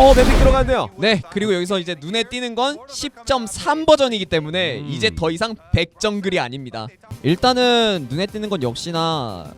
어 맵픽 들어갔네요. 네 그리고 여기서 이제 눈에 띄는 건 10.3 버전이기 때문에 음. 이제 더 이상 100정글이 아닙니다 일단은 눈에 띄는 건 역시나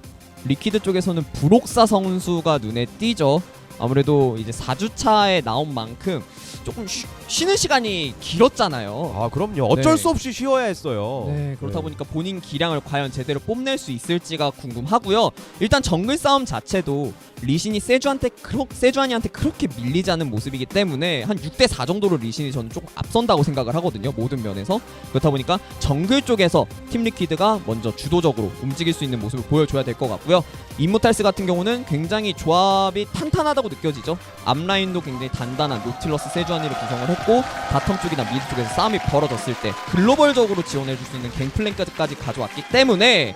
리퀴드 쪽에서는 브록사 선수가 눈에 띄죠 아무래도 이제 4주차에 나온 만큼 조금 쉬, 쉬는 시간이 길었잖아요 아 그럼요. 어쩔 네. 수 없이 쉬어야 했어요. 네, 그렇다 보니까 본인 기량을 과연 제대로 뽐낼 수 있을지가 궁금하고요. 일단 정글 싸움 자체도 리신이 세주한테 그렇 세주아니한테 그렇게 밀리지 않는 모습이기 때문에 한 6대 4 정도로 리신이 저는 조금 앞선다고 생각을 하거든요. 모든 면에서. 그렇다 보니까 정글 쪽에서 팀 리퀴드가 먼저 주도적으로 움직일 수 있는 모습을 보여줘야 될 것 같고요. 임모탈스 같은 경우는 굉장히 조합이 탄탄하다고 느껴지죠. 앞라인도 굉장히 단단한 노틸러스 세주 아니를 구성을 했고 바텀 쪽이나 미드 쪽에서 싸움이 벌어졌을 때 글로벌적으로 지원해줄 수 있는 갱플랭까지 가져왔기 때문에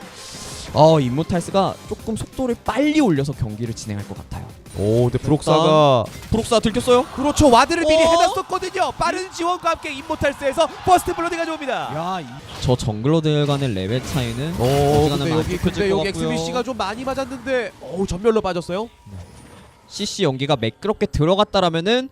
어 임모탈스가 조금 속도를 빨리 올려서 경기를 진행할 것 같아요. 오 근데 브록사가 브록사 들켰어요? 그렇죠 와드를 미리 어? 해놨었거든요. 빠른 지원과 함께 임모탈스에서 퍼스트 블러드 가져옵니다. 야, 저 정글러들 간의 레벨 차이는 오 어지간하면 근데 안 여기 근데 것 여기. XBC가 좀 많이 맞았는데 오 전멸로 빠졌어요. CC 연기가 매끄럽게 들어갔다라면은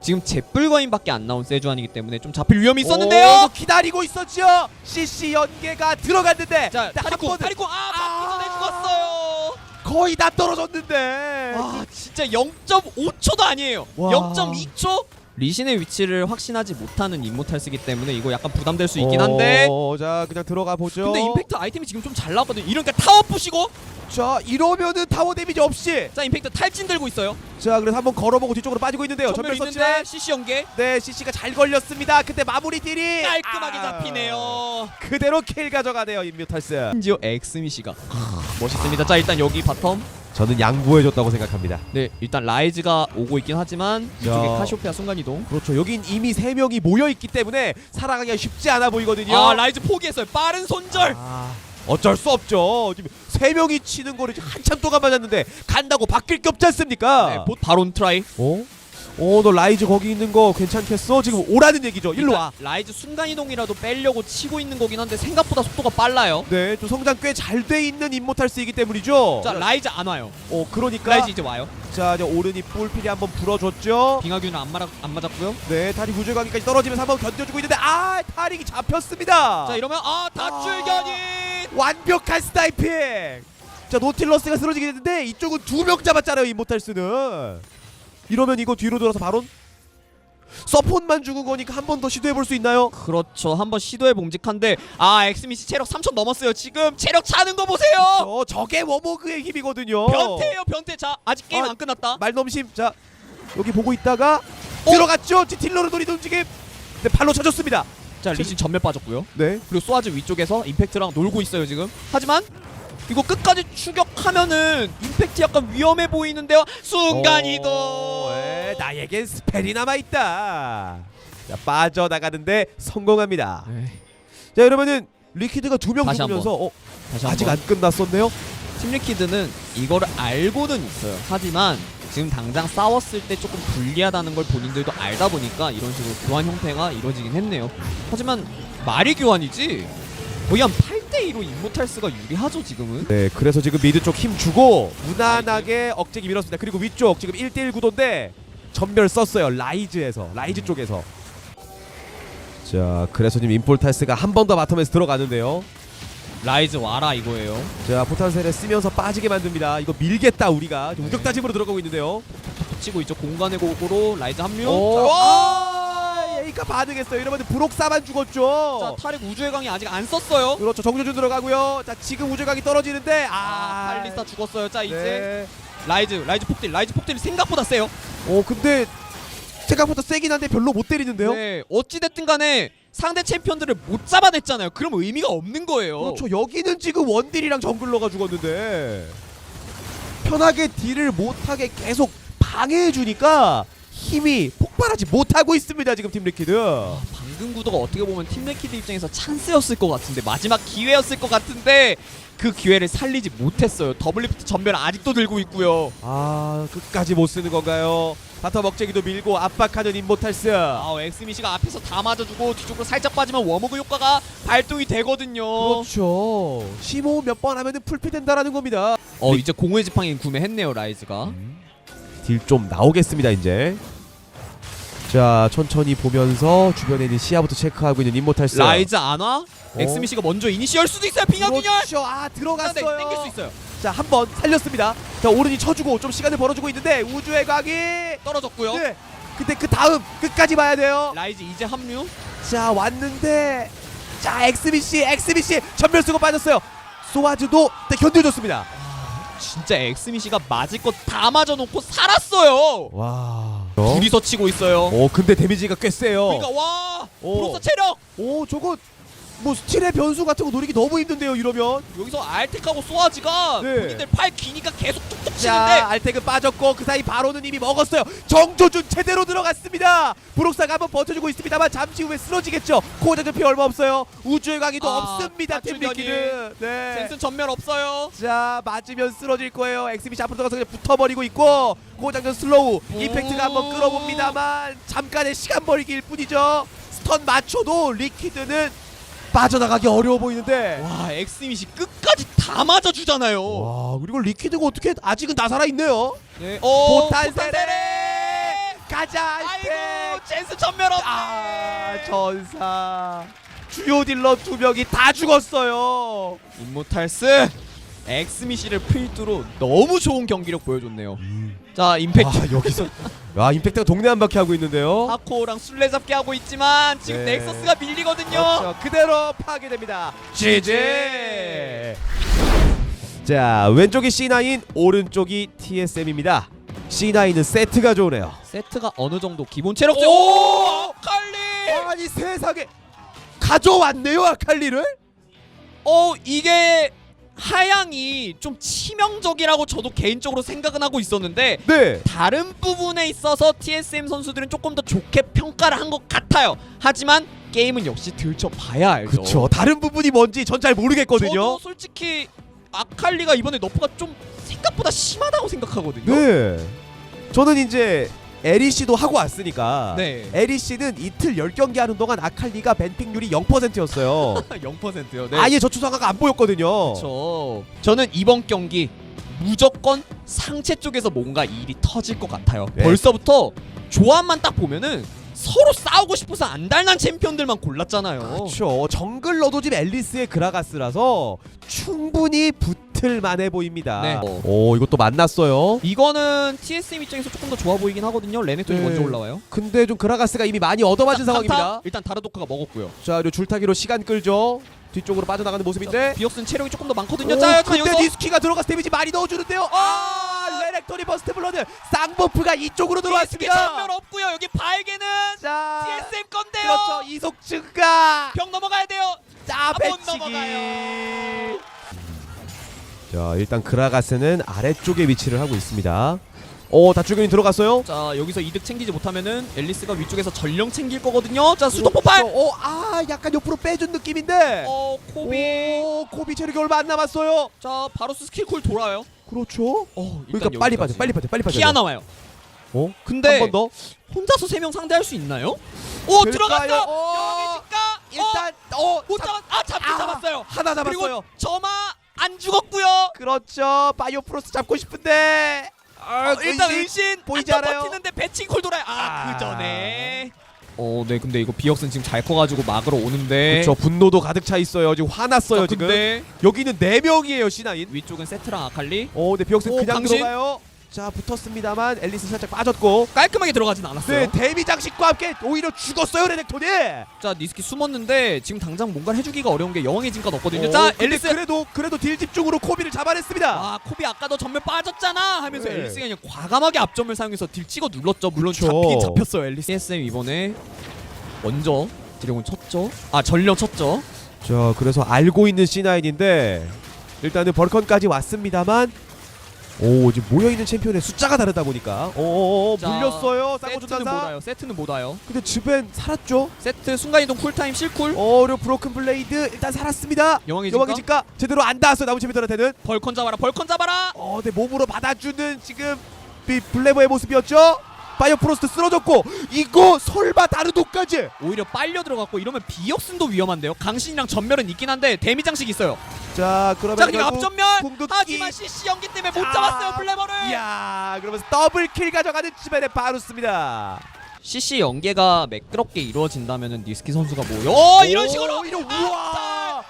지금 제뿔거인밖에 안 나온 세주안이기 때문에 좀 잡힐 위험이 오, 있었는데요. 기다리고 있었죠. CC 연계가 들어갔는데 자, 한 타리코, 타리코, 아, 아. 잡기 전에 죽었어요. 거의 다 떨어졌는데. 와 진짜 0.5초도 아니에요 와. 0.2초? 리신의 위치를 확신하지 못하는 임모탈스기 때문에 이거 약간 부담될 수 있긴 한데. 어, 자 그냥 들어가 보죠. 근데 임팩트 아이템이 지금 좀 잘 나왔거든요. 이러니까 타워 부시고. 자 이러면은 타워 데미지 없이. 자 임팩트 탈진 들고 있어요. 자 그래서 한번 걸어보고 뒤쪽으로 빠지고 있는데요. 전멸 전멸 있는데 썼지만 CC 연계. 네 CC가 잘 걸렸습니다. 근데 마무리 딜이 깔끔하게 아, 잡히네요. 그대로 킬 가져가네요 임뮤탈스. 심지어 엑스미시가. 멋있습니다. 자 일단 여기 바텀 저는 양보해줬다고 생각합니다. 네 일단 라이즈가 오고 있긴 하지만 이쪽에 야. 카시오페아 순간이동 그렇죠. 여긴 이미 세 명이 모여 있기 때문에 살아가기가 쉽지 않아 보이거든요. 아 라이즈 포기했어요 빠른 손절 아, 어쩔 수 없죠. 지금 세 명이 치는 거를 지금 한참 동안 맞았는데 간다고 바뀔 게 없지 않습니까? 네, 보- 바론 트라이 어? 어, 너 라이즈 거기 있는 거 괜찮겠어? 지금 오라는 얘기죠. 일로 와. 라이즈 순간이동이라도 빼려고 치고 있는 거긴 한데 생각보다 속도가 빨라요 네, 좀 성장 꽤 잘 돼 있는 임모탈스이기 때문이죠. 자 라이즈 안 와요 어, 그러니까 라이즈 이제 와요 자, 이제 오른이 뿔필이 한번 불어줬죠. 빙하균은 안, 맞아, 안 맞았고요 네, 다리 구조강기까지 떨어지면서 한번 견뎌주고 있는데 아, 타릭이 잡혔습니다. 자 이러면 아 다출견이 완벽한 스나이핑. 자, 노틸러스가 쓰러지게 됐는데 이쪽은 두 명 잡았잖아요, 임모탈스는. 이러면 이거 뒤로 돌아서 바론 서폿만 죽은 거니까 한 번 더 시도해 볼 수 있나요? 그렇죠 한번 시도해 봄직한데 아 엑스미시 체력 3천 넘었어요 지금 체력 차는 거 보세요 저 저게 워머그의 힘이거든요. 변태예요 변태 자 아직 게임 아, 안 끝났다 말넘심. 자, 여기 보고 있다가 어? 들어갔죠. 지- 딜러를 노리는 움직임. 네, 발로 쳐줬습니다. 자 리신 전멸 빠졌고요 네. 그리고 소아즈 위쪽에서 임팩트랑 놀고 있어요 지금 하지만 이거 끝까지 추격하면은 임팩트 약간 위험해 보이는데요 순간 이동 오, 예, 나에겐 스펠이 남아 있다. 자, 빠져나가는데 성공합니다. 에이, 자, 이러면은 리퀴드가 두 명 다시 죽으면서 어, 다시 아직 한번. 안 끝났었네요. 팀리퀴드는 이거를 알고는 있어요. 하지만 지금 당장 싸웠을 때 조금 불리하다는 걸 본인들도 알다 보니까 이런 식으로 교환 형태가 이루어지긴 했네요. 하지만 말이 교환이지 거의 한 8대2로 임모탈스가 유리하죠 지금은. 네, 그래서 지금 미드 쪽 힘 주고 무난하게 억제기 밀었습니다. 그리고 위쪽 지금 1대1 구도인데 전멸 썼어요. 라이즈에서 라이즈 쪽에서. 자, 그래서 지금 임폴탈스가 한 번 더 바텀에서 들어가는데요. 라이즈 와라 이거예요. 자, 포탄셀에 쓰면서 빠지게 만듭니다. 이거 밀겠다 우리가 지금 우격 다짐으로 들어가고 있는데요. 붙이고 있죠 공간의 고고로 라이즈 합류. 오, 자, 아, 예이가 반응했어요. 이러면 브록사만 죽었죠. 자 타릭 우주의 강이 아직 안 썼어요. 그렇죠. 정조준 들어가고요. 자, 지금 우주각이 떨어지는데 아 아, 팔리스타 죽었어요. 자 이제 네. 라이즈 라이즈 폭딜 라이즈 폭딜이 생각보다 세요. 어, 근데 생각보다 세긴 한데 별로 못 때리는데요. 네 어찌 됐든 간에 상대 챔피언들을 못 잡아냈잖아요. 그럼 의미가 없는 거예요. 그렇죠. 여기는 지금 원딜이랑 정글러가 죽었는데 편하게 딜을 못하게 계속 방해해 주니까 힘이 폭발하지 못하고 있습니다. 지금 팀 리퀴드. 아, 방금 구도가 어떻게 보면 팀레키드 입장에서 찬스였을 것 같은데 마지막 기회였을 것 같은데 그 기회를 살리지 못했어요. 더블리프트 전멸 아직도 들고 있고요. 아 끝까지 못 쓰는 건가요? 바텀 먹재기도 밀고 압박하는 임모탈스. 아, 엑스미시가 앞에서 다 맞아주고 뒤쪽으로 살짝 빠지면 워머그 효과가 발동이 되거든요. 그렇죠. 시모 몇번 하면은 풀피 된다라는 겁니다. 어 이제 공허의 지팡이 구매했네요 라이즈가. 딜좀 나오겠습니다 이제. 자 천천히 보면서 주변에 있는 시야부터 체크하고 있는 임모탈스 라이즈 안 와? 엑스미시가 먼저 이니시할 수도 있어요. 빙하 균열. 그렇죠 아 네, 들어갔어요 땡길 수 있어요. 자 한 번 살렸습니다 자 오른이 쳐주고 좀 시간을 벌어주고 있는데 우주의 각이 떨어졌고요. 네 근데 그 다음 끝까지 봐야 돼요 라이즈 이제 합류. 자 왔는데 자 엑스비시 엑스비시 전멸 쓰고 빠졌어요 소아즈도 네, 견뎌줬습니다 진짜 엑스미시가 맞을 거다 맞아놓고 살았어요. 와 둘이서 치고 있어요. 어 근데 데미지가 꽤 세요 그러니까 와 오. 브로서 체력 오 저거 뭐 스틸의 변수 같은 거 노리기 너무 힘든데요 이러면. 여기서 알텍하고 소아지가 네. 본인들 팔 기니까 계속 툭툭 치는데. 자 알텍은 빠졌고 그 사이 바로는 이미 먹었어요. 정조준 제대로 들어갔습니다. 브록사가 한번 버텨주고 있습니다만 잠시 후에 쓰러지겠죠. 코어자 피 얼마 없어요? 우주의 강의도 아, 없습니다. 팀비키는. 네. 젠슨 전멸 없어요. 자 맞으면 쓰러질 거예요. 엑스비시 앞으로 들어가서 그냥 붙어버리고 있고 고장전 슬로우 임팩트가 한번 끌어봅니다만 잠깐의 시간 벌기일 뿐이죠. 스턴 맞춰도 리퀴드는 빠져나가기 어려워 보이는데. 와 엑스미시 끝까지 다 맞아주잖아요. 와 그리고 리퀴드가 어떻게 아직은 나 살아있네요. 네. 어, 보탄세레! 가자 아이고 젠슨 전멸 없네. 아 전사. 주요 딜러 두 명이 다 죽었어요. 임모탈스 엑스미시를 필두로 너무 좋은 경기력 보여줬네요. 자 임팩트. 아 여기서 야 임팩트가 동네 한 바퀴 하고 있는데요 하코랑 술래잡기 하고 있지만 지금 네. 넥서스가 밀리거든요. 그렇죠. 그대로 파괴됩니다. GG. 자 왼쪽이 C9 오른쪽이 TSM입니다. C9은 세트가 좋으네요. 세트가 어느 정도 기본 체력 오! 오 칼리 아니 세상에 가져왔네요 아칼리를. 어 이게 하양이 좀 치명적이라고 저도 개인적으로 생각은 하고 있었는데 네. 다른 부분에 있어서 TSM 선수들은 조금 더 좋게 평가를 한 것 같아요. 하지만 게임은 역시 들춰봐야 알죠. 그렇죠. 다른 부분이 뭔지 전 잘 모르겠거든요. 저도 솔직히 아칼리가 이번에 너프가 좀 생각보다 심하다고 생각하거든요. 네. 저는 이제 에리 씨도 하고 왔으니까 네. 에리 씨는 이틀 10경기 하는 동안 아칼리가 밴핑률이 0%였어요. 0%요. 네. 아예 저추상가가 안 보였거든요. 그렇죠. 저는 이번 경기 무조건 상체 쪽에서 뭔가 일이 터질 것 같아요. 네. 벌써부터 조합만 딱 보면은 서로 싸우고 싶어서 안달난 챔피언들만 골랐잖아요. 그렇죠. 정글러도 지금 앨리스의 그라가스라서 충분히 붙 을 만해 보입니다. 네. 오 이것도 만났어요. 이거는 TSM 입장에서 조금 더 좋아 보이긴 하거든요. 레넥톤이 네. 먼저 올라와요. 근데 좀 그라가스가 이미 많이 얻어맞은 상황입니다. 강타, 일단 다르도크가 먹었고요. 자 그리고 줄타기로 시간 끌죠. 뒤쪽으로 빠져나가는 모습인데. 비옥스는 체력이 조금 더 많거든요. 오, 자, 근데 여기서 니스키가 들어가서 데미지 많이 넣어주는데요. 아 레넥토니 버스트 블러드 쌍버프가 이쪽으로 들어왔습니다. 없고요. 여기 발개는 자 TSM 건데요. 그렇죠 이속 증가. 병 넘어가야 돼요. 자못 배치기. 넘어가요. 자 일단 그라가스는 아래쪽에 위치를 하고 있습니다. 오 다출근이 들어갔어요. 자 여기서 이득 챙기지 못하면은 앨리스가 위쪽에서 전령 챙길 거거든요. 자 수도 폭발. 오, 아 약간 옆으로 빼준 느낌인데. 어 코비. 오, 코비 체력이 얼마 안 남았어요. 자 바로스 스킬 쿨 돌아요. 그렇죠. 어 그러니까 빨리 빠져, 빨리 빠져, 빨리 빠져. 피아 나와요. 어? 근데 한 번 더. 혼자서 세 명 상대할 수 있나요? 오? 들어갔어. 어, 여기니까 일단 어, 못 잡- 잡았. 아 잡긴 아, 잡았어요. 하나 잡았어요. 그리고 저마 안 죽었고요. 그렇죠. 바이오 프로스 잡고 싶은데. 아, 어, 일단 의심 은신 보이지 않아요? 버티는데 배칭 콜 돌아요. 아, 아. 그 전에. 어, 네, 근데 이거 비역슨 지금 잘 커가지고 막으러 오는데. 그렇죠. 분노도 가득 차 있어요. 지금 화났어요 자, 지금. 근데 여기는 네 명이에요 시나인. 위쪽은 세트랑 아칼리 오, 근데 비옥스 오, 그냥 강신? 들어가요. 자 붙었습니다만 앨리스 살짝 빠졌고. 깔끔하게 들어가진 않았어요. 네 데미 장식과 함께 오히려 죽었어요 레넥톤이. 자, 니스키 숨었는데 지금 당장 뭔가를 해주기가 어려운 게 여왕의 진가 넣었거든요. 오, 자, 근데 앨리스. 그래도 그래도 딜 집중으로 코비를 잡아냈습니다. 아, 코비 아까도 전멸 빠졌잖아 하면서 네. 앨리스가 그냥 과감하게 앞점을 사용해서 딜 찍어 눌렀죠. 물론 그쵸. 잡히긴 잡혔어요, 앨리스. CSM 이번에 먼저 드래곤 쳤죠. 아, 전령 쳤죠. 자 그래서 알고 있는 C9인데 일단은 벌컨까지 왔습니다만 오 지금 모여있는 챔피언의 숫자가 다르다 보니까 자, 물렸어요 쌍고 세트는 못 와요. 세트는 못 와요. 근데 즈벤 살았죠 세트 순간이동 쿨타임 실쿨. 어 그리고 브로큰 블레이드 일단 살았습니다 여왕의 여왕의. 집가 제대로 안 닿았어요 나무 챔피언한테는 벌컨 잡아라. 벌컨 잡아라. 어 근데 몸으로 받아주는 지금 이 블레버의 모습이었죠 바이오 프로스트 쓰러졌고 이거 설마 다르도까지 오히려 빨려 들어갔고 이러면 비역순도 위험한데요. 강신이랑 전멸은 있긴 한데 데미 장식 있어요. 자 그러면 자 그리고 결국 앞전멸. 궁극기 하지만 CC 연기 때문에 못 아. 잡았어요 블레버를. 이야 그러면서 더블 킬 가져가는 즈벤의 바루스입니다 CC 연계가 매끄럽게 이루어진다면은 니스키 선수가 뭐 어, 이런 오, 식으로 이런 우와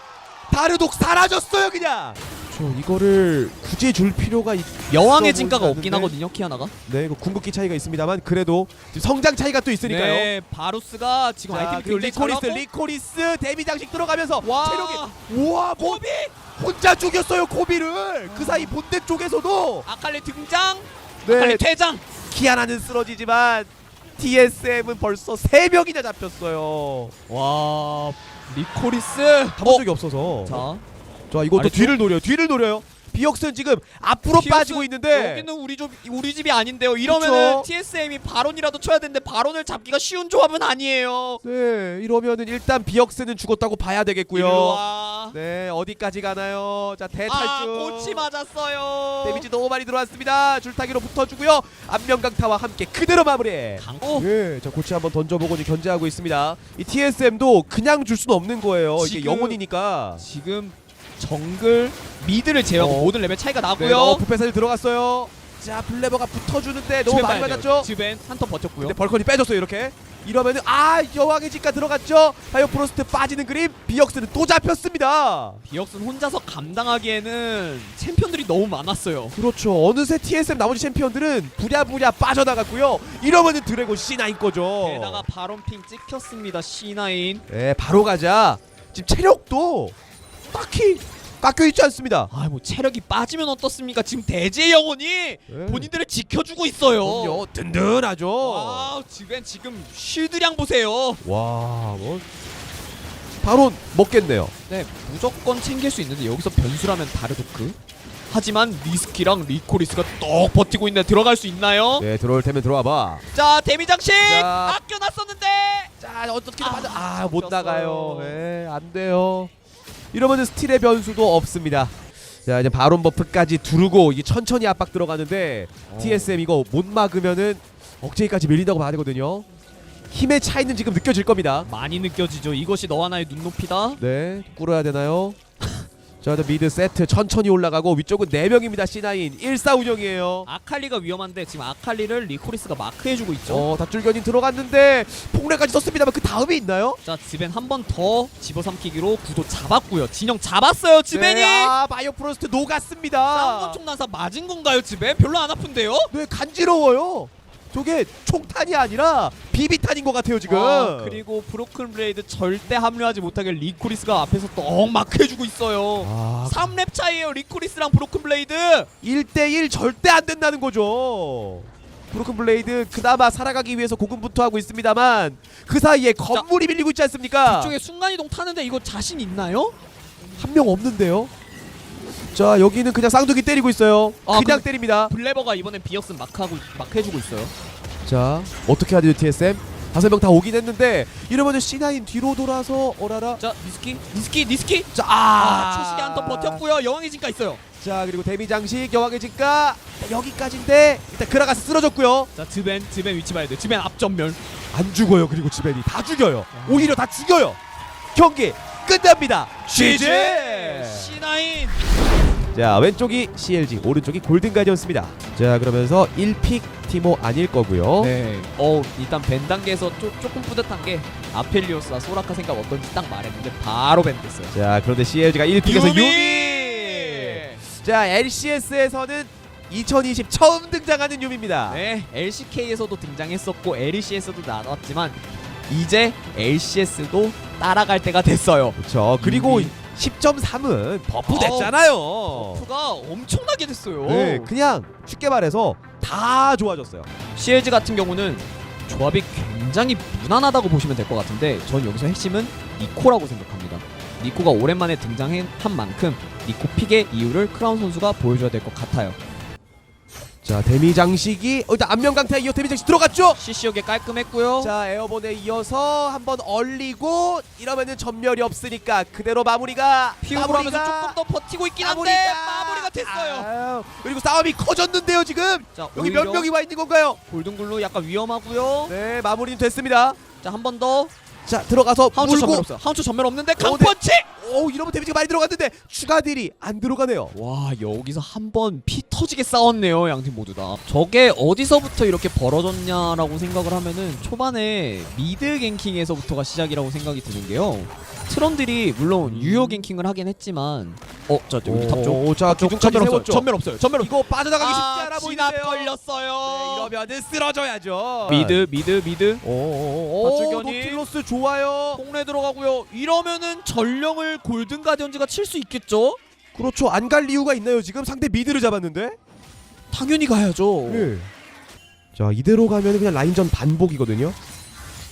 다르독 사라졌어요 그냥 저 이거를 굳이 줄 필요가 있... 여왕의 있어 진가가 보이지 없긴 않는데? 하거든요 키아나가. 네 이거 궁극기 차이가 있습니다만 그래도 지금 성장 차이가 또 있으니까요. 네 바루스가 지금 자, 아이템 그리고 굉장히 리코리스 잘하고. 리코리스 데미 장식 들어가면서 와. 체력이 우와 뭐 고비! 혼자 죽였어요 코비를. 그 사이 본대 쪽에서도. 아칼리 등장. 네. 아칼리 퇴장. 키아나는 쓰러지지만 TSM은 벌써 3명이나 잡혔어요. 와 리코리스. 가본 적이 없어서. 자 자 이것도 아래쪽? 뒤를 노려요. 뒤를 노려요. 비역스는 지금 앞으로 피어스, 빠지고 있는데. 여기는 우리 집 우리 집이 아닌데요. 이러면은 그쵸? TSM이 바론이라도 쳐야 되는데 바론을 잡기가 쉬운 조합은 아니에요. 네 이러면은 일단 비역스는 죽었다고 봐야 되겠고요. 네 어디까지 가나요? 자 아 대탈주 꽃이 맞았어요. 데미지 너무 많이 들어왔습니다. 줄타기로 붙어주고요. 안면강타와 함께 그대로 마무리. 강호 예, 자 고치 한번 던져보고 견제하고 있습니다. 이 TSM도 그냥 줄 수는 없는 거예요. 이게 지금- 영혼이니까. 지금 정글 미드를 제외하고 어. 모든 레벨 차이가 네, 나고요 어, 부패사를 들어갔어요. 자, 블레버가 붙어주는데 너무 많이 맞았죠. 즈벤 한턴 버텼고요 근데 벌컨이 빼줬어요 이렇게. 이러면은 아 여왕의 집가 들어갔죠. 바이오 프로스트 빠지는 그림. 비역스는 또 잡혔습니다. 비역슨 혼자서 감당하기에는 챔피언들이 너무 많았어요 그렇죠. 어느새 TSM 나머지 챔피언들은 부랴부랴 빠져나갔고요. 이러면은 드래곤 C9 거죠. 게다가 바론핑 찍혔습니다 C9 네, 바로 가자. 지금 체력도 딱히 깎여 있지 않습니다. 아 뭐 체력이 빠지면 어떻습니까 지금 대지의 영혼이 네. 본인들을 지켜주고 있어요 그럼요. 든든하죠. 와 지금 지금 쉴드량 보세요 와, 뭐 바로 먹겠네요. 네 무조건 챙길 수 있는데 여기서 변수라면 다르도크 하지만 리스키랑 리코리스가 떡 버티고 있는데 들어갈 수 있나요? 네, 들어올 테면 들어와 봐. 자 데미 장식 자. 아껴놨었는데 자, 어떻게든 아, 맞아. 아, 못 잡혔어요. 나가요. 네, 안 돼요. 이러면은 스틸의 변수도 없습니다. 자, 이제 바론 버프까지 두르고 이게 천천히 압박 들어가는데 어. TSM 이거 못 막으면은 억제기까지 밀린다고 봐야 되거든요. 힘의 차이는 지금 느껴질 겁니다. 많이 느껴지죠 이것이 너 하나의 눈높이다 네, 꿇어야 되나요? 자, 미드 세트 천천히 올라가고 위쪽은 4명입니다. C9 1사 운영이에요. 아칼리가 위험한데 지금 아칼리를 리코리스가 마크해주고 있죠 어, 다줄견이 들어갔는데 폭래까지 썼습니다만 그 다음에 있나요? 자 지벤 한 번 더 집어삼키기로 구도 잡았고요 진영 잡았어요 지벤이 네, 아, 바이오 프로스트 녹았습니다. 쌍검총 난사 맞은 건가요 지벤? 별로 안 아픈데요? 네, 간지러워요. 저게 총탄이 아니라 비비탄인 것 같아요 지금. 아, 그리고 브로큰 블레이드 절대 합류하지 못하게 리코리스가 앞에서 떡 마크해주고 있어요 아, 3렙 차이에요 리코리스랑 브로큰 블레이드 1대1 절대 안 된다는 거죠. 브로큰 블레이드 그나마 살아가기 위해서 고군분투 하고 있습니다만 그 사이에 건물이 밀리고 있지 않습니까? 뒤쪽에 순간이동 타는데 이거 자신 있나요? 한 명 없는데요. 자 여기는 그냥 쌍둥이 때리고 있어요. 아, 그냥 근데- 때립니다. 블레버가 이번엔 비역슨 마크하고 마크해주고 있어요 자 어떻게 해야 되죠 TSM? 다섯 명 다 오긴 했는데 이러면 C9 뒤로 돌아서 어라라. 자 니스키 니스키 니스키 자, 아, 초식이 한턴 버텼고요 여왕의 진가 있어요 자 그리고 데미 장식 여왕의 직가 여기까지인데 일단 그라가스 쓰러졌고요. 자 즈벤 즈벤 위치 봐야 돼 즈벤 앞전멸 안 죽어요. 그리고 지벤이 다 죽여요. 오히려 다 죽여요. 경기 끝납니다. GG. C9 자 왼쪽이 CLG 오른쪽이 골든가디언스입니다. 자 그러면서 1픽 티모 아닐 거고요. 네. 어 일단 벤 단계에서 조, 조금 뿌듯한 게 아펠리오스와 소라카 생각 어떤지 딱 말했는데 바로 벤 됐어요. 자 그런데 CLG가 1픽에서 유미. 유미! 자 LCS에서는 2020 처음 등장하는 유미입니다. 네, LCK에서도 등장했었고 LEC에서도 나왔지만 이제 LCS도 따라갈 때가 됐어요. 그렇죠. 그리고 유미. 10.3은 버프 아우, 됐잖아요. 버프가 엄청나게 됐어요. 네, 그냥 쉽게 말해서 다 좋아졌어요. CLG 같은 경우는 조합이 굉장히 무난하다고 보시면 될 것 같은데 전 여기서 핵심은 니코라고 생각합니다. 니코가 오랜만에 등장한 만큼 니코 픽의 이유를 크라운 선수가 보여줘야 될 것 같아요. 자 데미 장식이 어, 일단 안면 강타 이어 데미 장식 들어갔죠. CC역에 깔끔했고요. 자 에어본에 이어서 한번 얼리고 이러면은 전멸이 없으니까 그대로 마무리가 하면서 마무리가- 조금 더 버티고 있긴 한데 마무리가 마무리가 됐어요. 아유, 그리고 싸움이 커졌는데요 지금 자 여기 오히려 몇 명이 와 있는 건가요? 골든글로 약간 위험하고요. 네 마무리는 됐습니다. 자 한 번 더. 자 들어가서 하운츠 전멸 물고 없어요. 하운츠 전멸 없는데 어, 네. 강펀치. 오 이러면 데미지가 많이 들어갔는데 추가 딜이 안 들어가네요. 와 여기서 한 번 피 터지게 싸웠네요 양팀 모두 다 저게 어디서부터 이렇게 벌어졌냐라고 생각을 하면은 초반에 미드 갱킹에서부터가 시작이라고 생각이 드는 게요 트런들이 물론 유효 갱킹을 하긴 했지만 어자 여기 탑쪽 오, 자, 기둥 기둥까지 전면 없어요 세웠죠. 전면 없어요 없어요 이거 빠져나가기 쉽지 아, 않아 진압 보이는데요. 걸렸어요 네, 이러면은 쓰러져야죠. 미드 미드 미드 오, 박주견이. 노틸러스 좋아요. 폭내 들어가고요 이러면은 전령을 골든 가디언즈가 칠 수 있겠죠 그렇죠. 안 갈 이유가 있나요? 지금 상대 미드를 잡았는데. 당연히 가야죠 네. 자 이대로 가면 그냥 라인전 반복이거든요.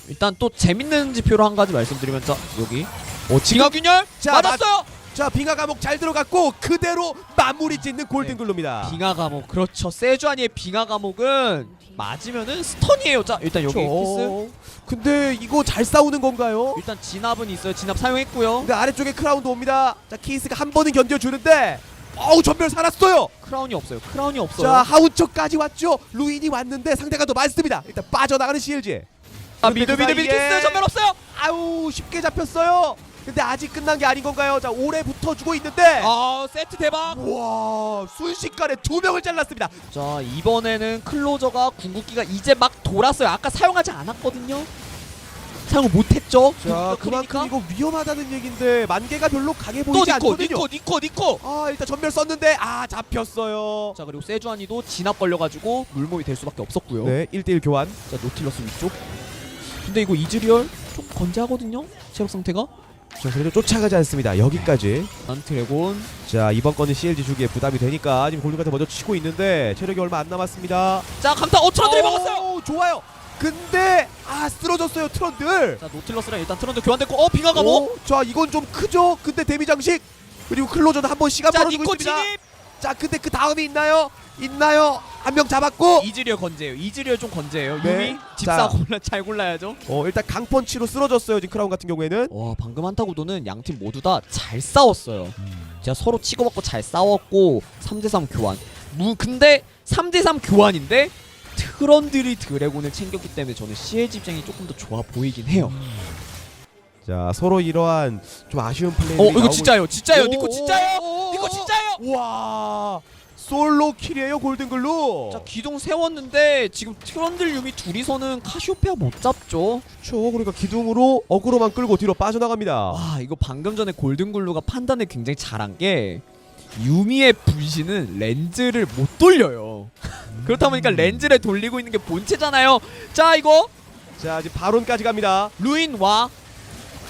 일단 또 재밌는 지표로 한 가지 말씀드리면 자 여기 어 빙하 균열 자, 맞았어요 자 빙하 감옥 잘 들어갔고 그대로 마무리 짓는 골든글루입니다. 빙하 감옥 그렇죠 세주아니의 빙하 감옥은 맞으면은 스턴이에요 자 일단 여기 키스 그렇죠. 근데 이거 잘 싸우는 건가요? 일단 진압은 있어요 진압 사용했고요 근데 아래쪽에 크라운도 옵니다. 자 키스가 한 번은 견뎌주는데 어우 전멸 살았어요. 크라운이 없어요 크라운이 없어요 자 하운처까지 왔죠. 루인이 왔는데 상대가 더 많습니다. 일단 빠져나가는 CLG. 아 미드 미드 미드 사이에 키스 전멸 없어요 아우 쉽게 잡혔어요. 근데 아직 끝난 게 아닌 건가요? 자 오래 붙어주고 있는데. 아 세트 대박. 와 순식간에 두 명을 잘랐습니다. 자 이번에는 클로저가 궁극기가 이제 막 돌았어요. 아까 사용하지 않았거든요. 사용을 못했죠? 자 그러니까. 그만큼 이거 위험하다는 얘긴데 만개가 별로 강해 또 보이지 니코 않거든요. 니코 니코 니코. 아 일단 전멸 썼는데 아 잡혔어요. 자 그리고 세주아니도 진압 걸려가지고 물몸이 될 수밖에 없었고요. 네 1대1 교환. 자 노틸러스 위쪽. 근데 이거 이즈리얼 좀 건재하거든요? 체력 상태가 자 그래도 쫓아가지 않습니다. 여기까지. 난 드래곤 자 이번 거는 CLG 주기에 부담이 되니까 지금 골든까지 먼저 치고 있는데 체력이 얼마 안 남았습니다. 자 감타 어 트런들이 오, 먹었어요 좋아요. 근데 아 쓰러졌어요 트런들. 자 노틸러스랑 일단 트런들 교환됐고 어 빙하 감옥 오, 자 이건 좀 크죠. 근데 데미 장식 그리고 클로저는 한번 시간 자 벌어주고 니코 있습니다. 진입 자 근데 그 다음이 있나요? 있나요? 한 명 잡았고. 이즈리얼 건재예요. 이즈리얼 좀 건재예요. 네. 유미? 자. 집사 골라 잘 골라야죠. 어 일단 강펀치로 쓰러졌어요 지금 크라운 같은 경우에는. 와 방금 한타 구도는 양 팀 모두 다 잘 싸웠어요. 제가 서로 치고받고 잘 싸웠고 3대3 교환. 무 근데 3대3 교환인데 트런들이 드래곤을 챙겼기 때문에 저는 CLG 입장이 조금 더 좋아 보이긴 해요. 자 서로 이러한 좀 아쉬운 플레이 어 이거 진짜예요? 진짜예요 니코 진짜예요 니코 진짜예요 와 솔로 킬이에요 골든글루. 자 기둥 세웠는데 지금 트런들 유미 둘이서는 카시오페아 못 잡죠. 그쵸 그러니까 기둥으로 어그로만 끌고 뒤로 빠져나갑니다. 와 이거 방금 전에 골든글루가 판단을 굉장히 잘한 게 유미의 분신은 렌즈를 못 돌려요. 그렇다 보니까 렌즈를 돌리고 있는 게 본체잖아요. 자 이거 자 이제 바론까지 갑니다. 루인 와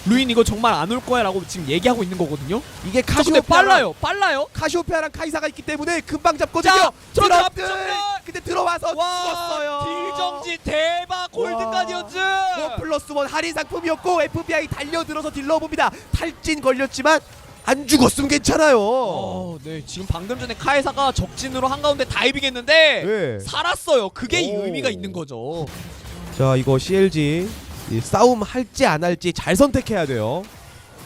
루인 이거 정말 안 올 거야 라고 지금 얘기하고 있는 거거든요 이게 카시오페아랑 빨라요 빨라요 카시오페아랑 카이사가 있기 때문에 금방 잡거든요! 들어가! 근데 들어와서 와 죽었어요 딜정지 대박 와. 가디언즈 원 플러스 원 할인 상품이었고 FBI 달려들어서 딜러 봅니다 탈진 걸렸지만 안 죽었으면 괜찮아요 어, 네 지금 방금 전에 카에사가 적진으로 한가운데 다이빙했는데 네. 살았어요 그게 이 오. 의미가 있는 거죠 자 이거 CLG 이 싸움 할지 안 할지 잘 선택해야 돼요.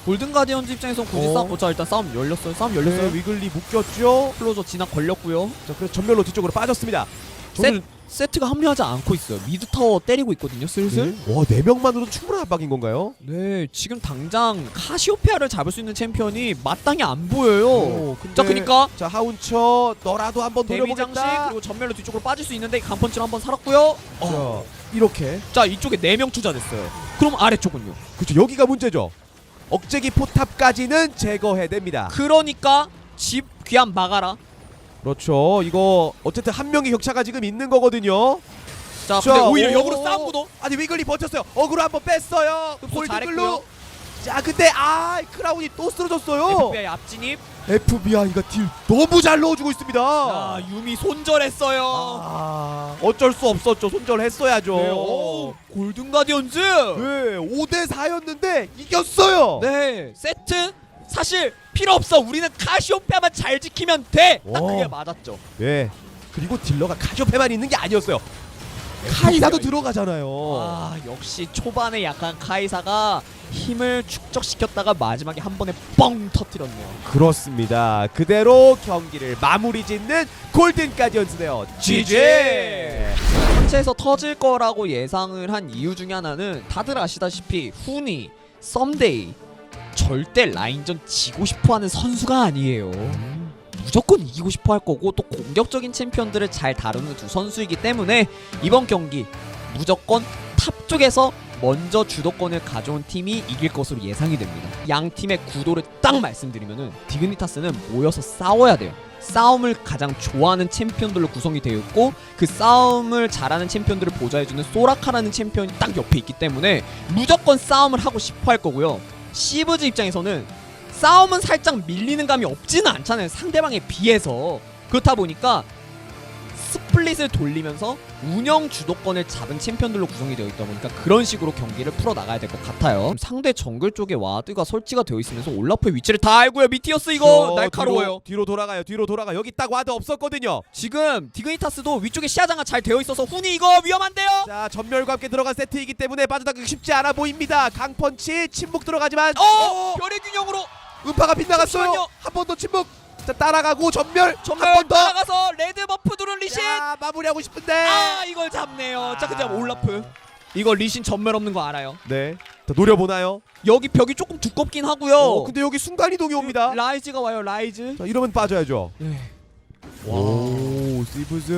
골든 가디언즈 입장에선 굳이 어. 싸움 자 일단 싸움 열렸어요. 싸움 네, 열렸어요. 위글리 묶였죠? 클로저 진압 걸렸고요. 자 그래서 전멸로 뒤쪽으로 빠졌습니다. 세, 세트가 합류하지 않고 있어요. 미드 타워 때리고 있거든요 슬슬. 네. 와 4명만으로도 충분한 압박인 건가요? 네 지금 당장 카시오페아를 잡을 수 있는 챔피언이 마땅히 안 보여요. 오, 근데 자 그니까 자 하운처 너라도 한번 데미 장식 노려보겠다. 그리고 전멸로 뒤쪽으로 빠질 수 있는데 간펀치를 한번 살았고요. 어. 자 이렇게. 자 이쪽에 4명 투자됐어요. 그럼 아래쪽은요? 그렇죠 여기가 문제죠. 억제기 포탑까지는 제거해냅니다. 그러니까 집 귀한 막아라 그렇죠. 이거 어쨌든 한 명의 격차가 지금 있는 거거든요. 자 자, 근데 오히려 오, 역으로 오, 싸움구도 아니 위글리 버텼어요. 어그로 한번 뺐어요. 흡수 골드글루 잘했고요. 자 근데 아 크라운이 또 쓰러졌어요. FBI 앞진입. FBI가 딜 너무 잘 넣어주고 있습니다. 자 유미 손절했어요. 아, 어쩔 수 없었죠. 손절했어야죠. 네, 오, 골든 가디언즈. 네 5대 4였는데 이겼어요. 네 세트 사실 필요 없어. 우리는 카시오페아만 잘 지키면 돼 딱 오. 그게 맞았죠. 예. 그리고 딜러가 카시오페만 있는 게 아니었어요. 카이사도 네. 들어가잖아요. 아 역시 초반에 약간 카이사가 힘을 축적시켰다가 마지막에 한 번에 뻥 터뜨렸네요. 그렇습니다. 그대로 경기를 마무리 짓는 골든 가디언스네요. GG 전체에서 터질 거라고 예상을 한 이유 중에 하나는 다들 아시다시피 훈이 썸데이 절대 라인전 지고 싶어하는 선수가 아니에요 무조건 이기고 싶어 할 거고 또 공격적인 챔피언들을 잘 다루는 두 선수이기 때문에 이번 경기 무조건 탑 쪽에서 먼저 주도권을 가져온 팀이 이길 것으로 예상이 됩니다. 양 팀의 구도를 딱 말씀드리면은 디그니타스는 모여서 싸워야 돼요. 싸움을 가장 좋아하는 챔피언들로 구성이 되어 있고 그 싸움을 잘하는 챔피언들을 보좌해주는 소라카라는 챔피언이 딱 옆에 있기 때문에 무조건 싸움을 하고 싶어 할 거고요. 시브즈 입장에서는 싸움은 살짝 밀리는 감이 없지는 않잖아요. 상대방에 비해서 그렇다 보니까 스플릿을 돌리면서 운영 주도권을 잡은 챔피언들로 구성이 되어 있다 보니까 그런 식으로 경기를 풀어 나가야 될 것 같아요. 상대 정글 쪽에 와드가 설치가 되어 있으면서 올라프의 위치를 다 알고요. 미티어스 이거 저 날카로워요. 뒤로, 뒤로 돌아가요. 뒤로 돌아가. 여기 딱 와도 없었거든요. 지금 디그니타스도 위쪽에 시야장가 잘 되어 있어서 훈이 이거 위험한데요. 자 전멸과 함께 들어간 세트이기 때문에 빠져나가기 쉽지 않아 보입니다. 강펀치 침묵 들어가지만 어 별의 균형으로 음파가 빗나갔어요. 한 번 더 침묵. 자 따라가고 전멸. 전멸 한번 더. 따라가서 레드 버프 두른 리신. 자 마무리하고 싶은데. 아 이걸 잡네요. 자 근데 올라프 이거 리신 전멸 없는 거 알아요. 네. 자 노려보나요? 여기 벽이 조금 두껍긴 하고요. 어, 근데 여기 순간 이동이 옵니다. 라이즈가 와요. 라이즈. 자 이러면 빠져야죠. 네. 오 시브즈.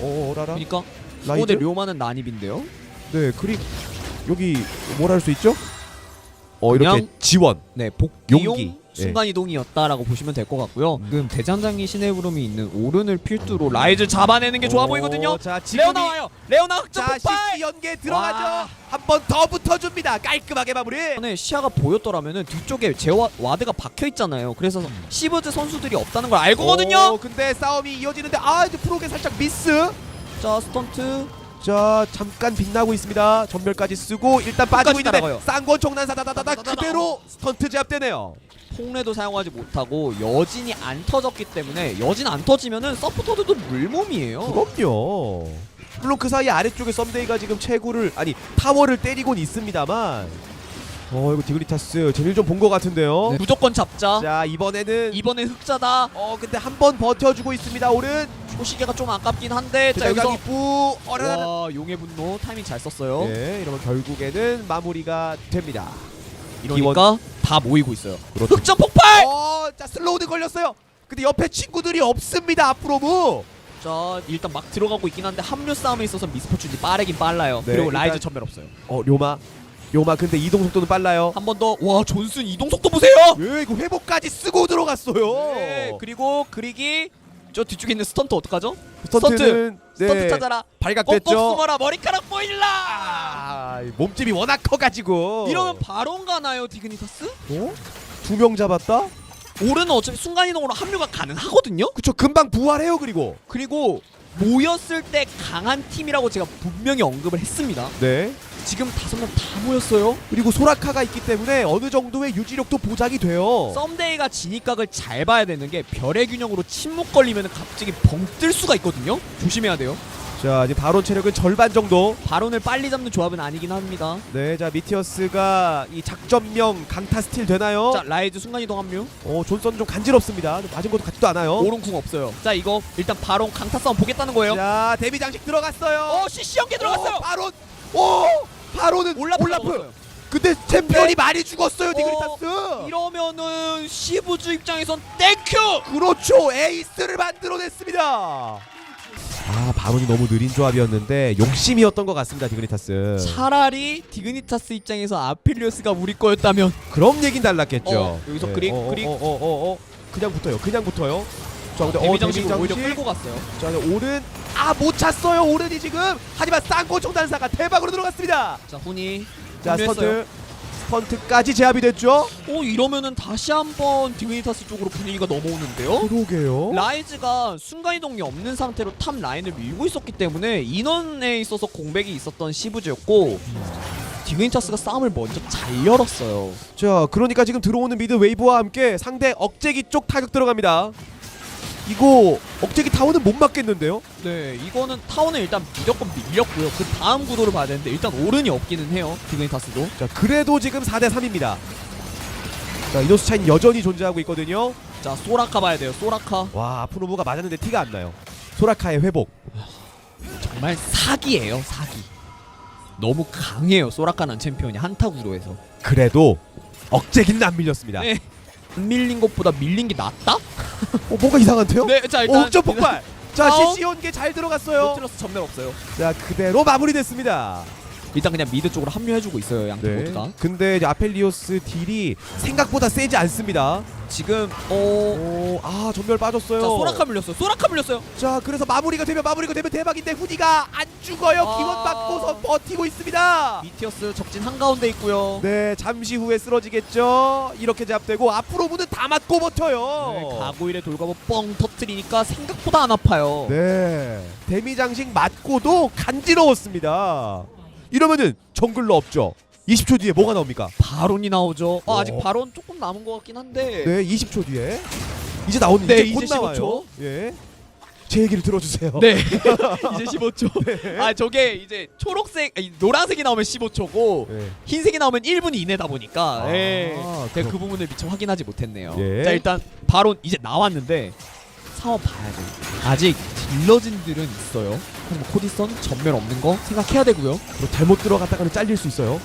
어 라라. 그러니까 라이즈. 어, 네, 료마는 난입인데요. 네 그리 여기 뭘 할 수 있죠? 어 이렇게 그냥 지원. 네, 복귀용 용기. 순간 이동이었다라고 보시면 될 것 같고요. 지금 대장장이 신의 부름이 있는 오른을 필두로 라이즈 잡아내는 게 좋아 오, 보이거든요. 자 지금이 레오 나 와요. 레오나 흑점 자 폭발. CC 연계 들어가죠. 와. 한번 더 붙어줍니다. 깔끔하게 마무리. 전에 시야가 보였더라면은 뒤쪽에 제와 와드가 박혀 있잖아요. 그래서 시브즈 선수들이 없다는 걸 알고거든요. 오, 근데 싸움이 이어지는데 아 이제 프로게 살짝 미스. 자 스턴트 자 잠깐 빛나고 있습니다. 전멸까지 쓰고 일단 빠지고 있는데 따라가요. 쌍권 총난사 다다다다 따다다다. 그대로 스턴트 제압되네요. 폭레도 사용하지 못하고 여진이 안 터졌기 때문에 여진 안 터지면은 서포터들도 물몸이에요. 그럼요. 물론 그 사이 아래쪽에 썸데이가 지금 채구를 아니 타워를 때리곤 있습니다만 어 이거 디그리타스 재밀 좀본 것 같은데요. 네, 무조건 잡자. 자 이번에는 이번엔 흑자다. 어 근데 한 번 버텨주고 있습니다. 오른 초시계가 좀 아깝긴 한데 자자 여기서 여기서 뿌 어라라. 와 용의 분노 타이밍 잘 썼어요. 네 이러면 결국에는 마무리가 됩니다. 이러니까 다 모이고 있어요. 그렇죠. 흑점 폭발. 어자 슬로우드 걸렸어요. 근데 옆에 친구들이 없습니다. 앞으로 무. 자 일단 막 들어가고 있긴 한데 합류 싸움에 있어서 미스포춘이 빠르긴 빨라요. 네, 그리고 라이즈 전멸 없어요. 어 료마 료마 근데 이동 속도는 빨라요. 한 번 더 와 존슨 이동 속도 보세요. 왜 이거 회복까지 쓰고 들어갔어요. 네, 그리고 그리기 저 뒤쪽에 있는 스턴트 어떡하죠? 스턴트는 스턴트 네, 찾아라. 꼭꼭 발각됐죠. 숨어라 머리카락 보일라. 아, 몸집이 워낙 커가지고 이러면 바론 가나요 디그니타스? 어? 두 명 잡았다? 오르는 어차피 순간 이동으로 합류가 가능하거든요. 그쵸 금방 부활해요 그리고 그리고 모였을 때 강한 팀이라고 제가 분명히 언급을 했습니다. 네 지금 다섯 명 다 모였어요. 그리고 소라카가 있기 때문에 어느 정도의 유지력도 보장이 돼요 썸데이가 진입각을 잘 봐야 되는 게 별의 균형으로 침묵 걸리면 갑자기 벙 뜰 수가 있거든요. 조심해야 돼요. 자 이제 바론 체력은 절반 정도 바론을 빨리 잡는 조합은 아니긴 합니다. 네 자 미티어스가 이 작전명 강타 스틸 되나요? 자 라이즈 순간 이동 합류. 어 존선 좀 간지럽습니다 맞은 것도 같지도 않아요 오른궁 없어요. 자 이거 일단 바론 강타 싸움 보겠다는 거예요. 자 데뷔 장식 들어갔어요 어 CC 연계 들어갔어요. 오, 바론 오 바론은 올라프. 올라프 먹었어요. 근데 챔피언이 많이 죽었어요 디그리타스 이러면은 시브즈 입장에선 땡큐. 그렇죠 에이스를 만들어냈습니다 아 바론이 너무 느린 조합이었는데 욕심이었던 것 같습니다 디그니타스 차라리 디그니타스 입장에서 아필리오스가 우리 거였다면 그럼 얘긴 달랐겠죠 네. 어, 여기서 그릭, 그릭. 어어 어 어 그냥 붙어요 그냥 붙어요 자 근데 어 장식으로 오히려 끌고 갔어요. 자 근데 오른 아 못 찼어요 오른이 지금 하지만 쌍권총 단사가 대박으로 들어갔습니다 자 훈이 자. 스턴트 스턴트까지 제압이 됐죠 오 이러면은 다시 한번 디그니타스 쪽으로 분위기가 넘어오는데요. 그러게요 라이즈가 순간이동이 없는 상태로 탑 라인을 밀고 있었기 때문에 인원에 있어서 공백이 있었던 시브즈였고 디그니타스가 싸움을 먼저 잘 열었어요. 자 그러니까 지금 들어오는 미드 웨이브와 함께 상대 억제기 쪽 타격 들어갑니다 이거 억제기 타워는 못 맞겠는데요 네 이거는 타워는 일단 무조건 밀렸고요. 그 다음 구도를 봐야 되는데 일단 오른이 없기는 해요. 디그니타스도. 자 그래도 지금 4대 3입니다 자 이노스 차이는 여전히 존재하고 있거든요 자 소라카 봐야 돼요. 소라카 와 아프노브가 맞았는데 티가 안 나요 소라카의 회복 정말 사기예요. 사기. 너무 강해요. 소라카는 챔피언이 한타 구도에서. 그래도 억제기는 안 밀렸습니다 네. 안 밀린 것보다 밀린 게 낫다? 어, 뭔가 이상한데요? 네, 자 오, 일단 옥점 폭발. 자. CC 연계 잘 들어갔어요. 노틸러스 전멸 없어요. 자, 그대로 마무리됐습니다. 일단 그냥 미드 쪽으로 합류해주고 있어요 양팀 네. 모두가. 근데 이제 아펠리오스 딜이 생각보다 세지 않습니다. 지금 어. 오, 아 전멸 빠졌어요. 자 소라카 물렸어요. 소라카 물렸어요. 자, 그래서 마무리가 되면 마무리가 되면 대박인데 후디가 안 죽어요. 아. 기원 받고서 버티고 있습니다. 미티어스 적진 한 가운데 있고요. 네, 잠시 후에 쓰러지겠죠. 이렇게 잡되고 앞으로 문은 다 맞고 버텨요. 네, 가구일에 돌가고 뻥 터트리니까 생각보다 안 아파요. 네, 데미 장식 맞고도 간지러웠습니다. 이러면은 정글러 없죠. 20초 뒤에 뭐가 나옵니까? 바론이 나오죠. 어, 어. 아직 바론 조금 남은 것 같긴 한데. 네, 20초 뒤에 이제 나오는 네, 이제 곧 이제 나와요. 15초. 예, 제 얘기를 들어주세요. 네. 이제 15초. 아 저게 이제 초록색, 아니, 노란색이 나오면 15초고 예. 흰색이 나오면 1분 이내다 보니까. 아, 예. 제가 그 부분을 미처 확인하지 못했네요. 예. 자 일단 바론 이제 나왔는데 상황 봐야죠. 아직 딜러진들은 있어요. 하지만 코디선 전멸 없는 거 생각해야 되고요. 그리고 잘못 들어갔다가는 잘릴 수 있어요.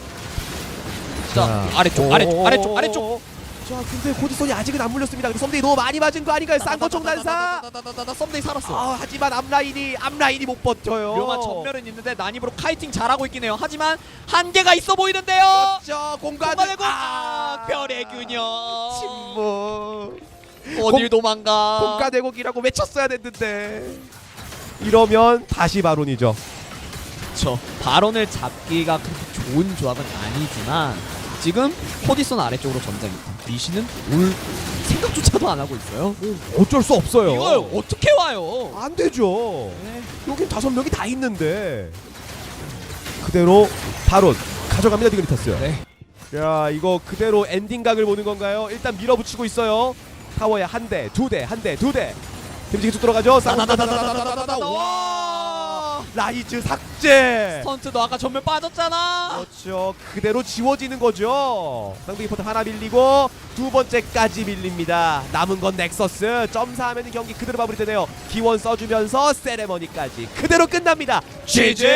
자, 아래쪽, 오, 아래쪽, 오, 아래쪽, 오, 아래쪽. 오. 자, 근데 고디선이 아직은 안 물렸습니다. 근데 썸데이 너무 많이 맞은 거 아닌가요? 쌍거 총단사. 나나나나나 썸데이 살았어. 아, 하지만 앞라인이 앞라인이 못 버텨요. 묘한 전멸은 있는데 난입으로 카이팅 잘하고 있긴 해요. 하지만 한계가 있어 보이는데요. 그렇죠. 공간을 공간의 공. 아, 별의 균형. 침묵. 어딜 도망가. 공가 대곡이라고 외쳤어야 됐는데 이러면 다시 바론이죠. 그렇죠. 바론을 잡기가 그렇게 좋은 조합은 아니지만 지금 코디슨 아래쪽으로 전장이다. 리시는 올 생각조차도 안 하고 있어요. 어쩔 수 없어요. 이걸 어떻게 와요? 안 되죠. 네. 여긴 다섯 명이 다 있는데 그대로 바론 가져갑니다 디그리타스. 네. 야 이거 그대로 엔딩각을 보는 건가요? 일단 밀어붙이고 있어요. 타워에 한 대, 두 대, 한 대, 두 대. 데미지 계속 들어가죠. 와 와. 라이즈 삭제. 스턴트도 아까 전멸 빠졌잖아. 그렇죠. 그대로 지워지는 거죠. 쌍둥이 포트 하나 밀리고 두 번째까지 밀립니다. 남은 건 넥서스. 점사하면 경기 그대로 마무리되네요. 기원 써주면서 세레머니까지 그대로 끝납니다. GG.